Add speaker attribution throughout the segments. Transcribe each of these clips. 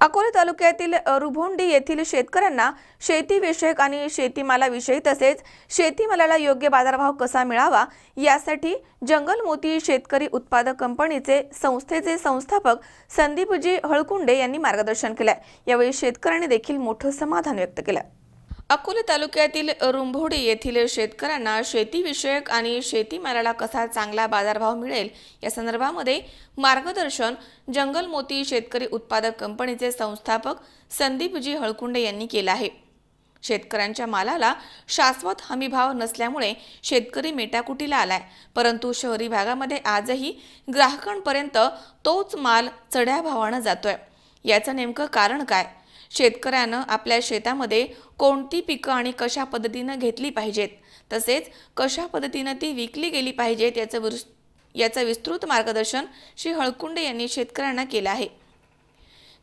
Speaker 1: अकोले तालुक्यातील रुभोंडी येथील शेतकऱ्यांना शेतीविषयक आणि शेतीमालाविषयी तसेच शेतीमालाला योग्य बाजारभाव कसा मिळावा यासाठी जंगल मोती शेतकरी उत्पादक कंपनीचे संस्थेचे संस्थापक संदीपजी हळकुंडे यांनी मार्गदर्शन केलं यावेळी शेतकऱ्यांनी देखील मोठं समाधान व्यक्त केलं. अकोले तालुक्यातील रुंभोडी येथील शेतकऱ्यांना शेतीविषयक आणि शेतीमालाला कसा चांगला बाजारभाव मिळेल? या संदर्भामध्ये मार्गदर्शन जंगल मोती शेतकरी उत्पादक कंपनीचे संस्थापक संदीपजी हळकुंडे यांनी केलं आहे. शेतकऱ्यांच्या मालाला शाश्वत हमीभाव नसल्यामुळे शेतकरी मेटाकुटीला आलाय. परंतु शहरी भागामध्ये आजही ग्राहकांपर्यंत तोच माल चढ्या भावानं जातोय. याचं नेमकं कारण काय? शेतकऱ्यानं आपल्या शेतामध्ये कोणती पिकं आणि कशा पद्धतीनं घेतली पाहिजेत? तसेच कशा पद्धतीनं ती विकली गेली पाहिजेत याचं विस याचं विस्तृत मार्गदर्शन श्री हळकुंडे यांनी शेतकऱ्यांना केलं आहे.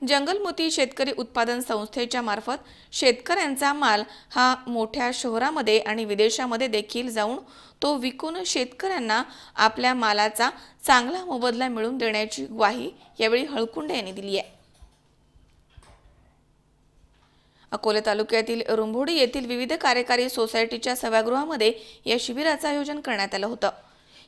Speaker 1: जंगलमोती शेतकरी उत्पादन संस्थेच्या मार्फत शेतकऱ्यांचा माल हा मोठ्या शहरामध्ये आणि विदेशामध्ये देखील जाऊन तो विकून शेतकऱ्यांना आपल्या मालाचा चांगला मोबदला मिळवून देण्याची ग्वाही यावेळी हळकुंडे यांनी दिली आहे. अकोले तालुक्यातील रुंभोडी येथील विविध कार्यकारी सोसायटीच्या सभागृहामध्ये या शिबिराचं आयोजन करण्यात आलं होतं.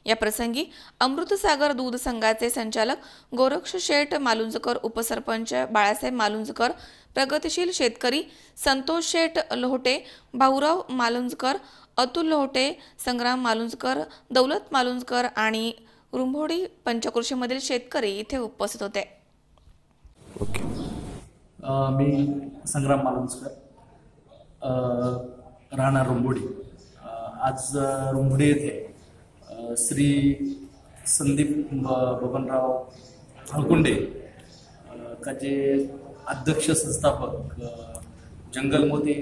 Speaker 1: या प्रसंगी अमृतसागर दूध संघाचे संचालक गोरक्ष शेठ मालुंजकर उपसरपंच बाळासाहेब मालुंजकर प्रगतिशील शेतकरी संतोष शेठ लोहटे भाऊराव मालुंजकर अतुल लोहटे संग्राम मालुंजकर दौलत मालुंजकर आणि रुंभोडी पंचकृषीमधील शेतकरी इथे उपस्थित होते.
Speaker 2: ओके.
Speaker 3: अ, मी संग्राम मालुंजकर राहणार रुंबोडी आज रुंबोडी येथे श्री संदीप बबनराव हळकुंडे काचे का जे अध्यक्ष संस्थापक जंगलमोती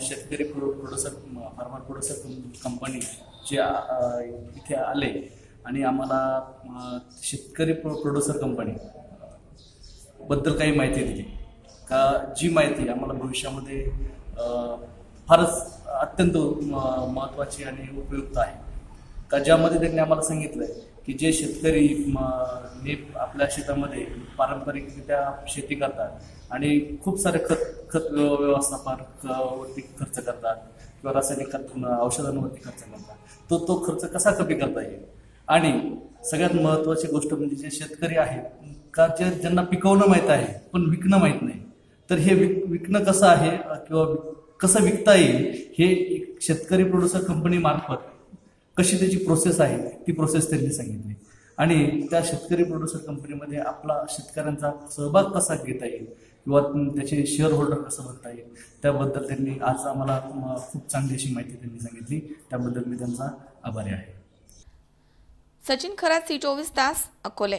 Speaker 3: शेतकरी pro producer farmer producer company जे इथे आले आणि आम्हाला शेतकरी प्रो प्रोड्युसर कंपनी बद्दल काही माहिती दिली. का जी माहिती आम्हाला भविष्यामध्ये फारच अत्यंत म- महत्त्वाची आणि उपयुक्त आहे. का ज्यामध्ये त्यांनी आम्हाला सांगितलं आहे की जे शेतकरी म, ने आपल्या शेतामध्ये पारंपरिकरित्या शेती करतात आणि खूप सारे खत खत व्यव- व्यवस्थापन वरती खर्च करतात किंवा रासायनिक खत औषधांवरती खर्च करतात तो तो खर्च कसा कमी करता येईल? आणि सगळ्यात महत्त्वाची गोष्ट म्हणजे जे शेतकरी आहेत का जे ज्यांना पिकवणं माहीत आहे पण विकणं माहीत नाही तर हे विक विकणं कसं आहे किंवा कसं विकता येईल हे एक शेतकरी प्रोड्युसर कंपनी मार्फत कशी त्याची प्रोसेस आहे ती प्रोसेस त्यांनी सांगितली. आणि त्या शेतकरी प्रोड्युसर कंपनीमध्ये आपला शेतकऱ्यांचा सहभाग कसा घेता येईल किंवा त्याचे शेअर होल्डर कसं बनता येईल त्याबद्दल त्यांनी आज आम्हाला खूप चांगली अशी माहिती त्यांनी सांगितली. त्याबद्दल मी त्यांचा आभारी आहे.
Speaker 1: सचिन खरात सी चोवीस तास अकोले.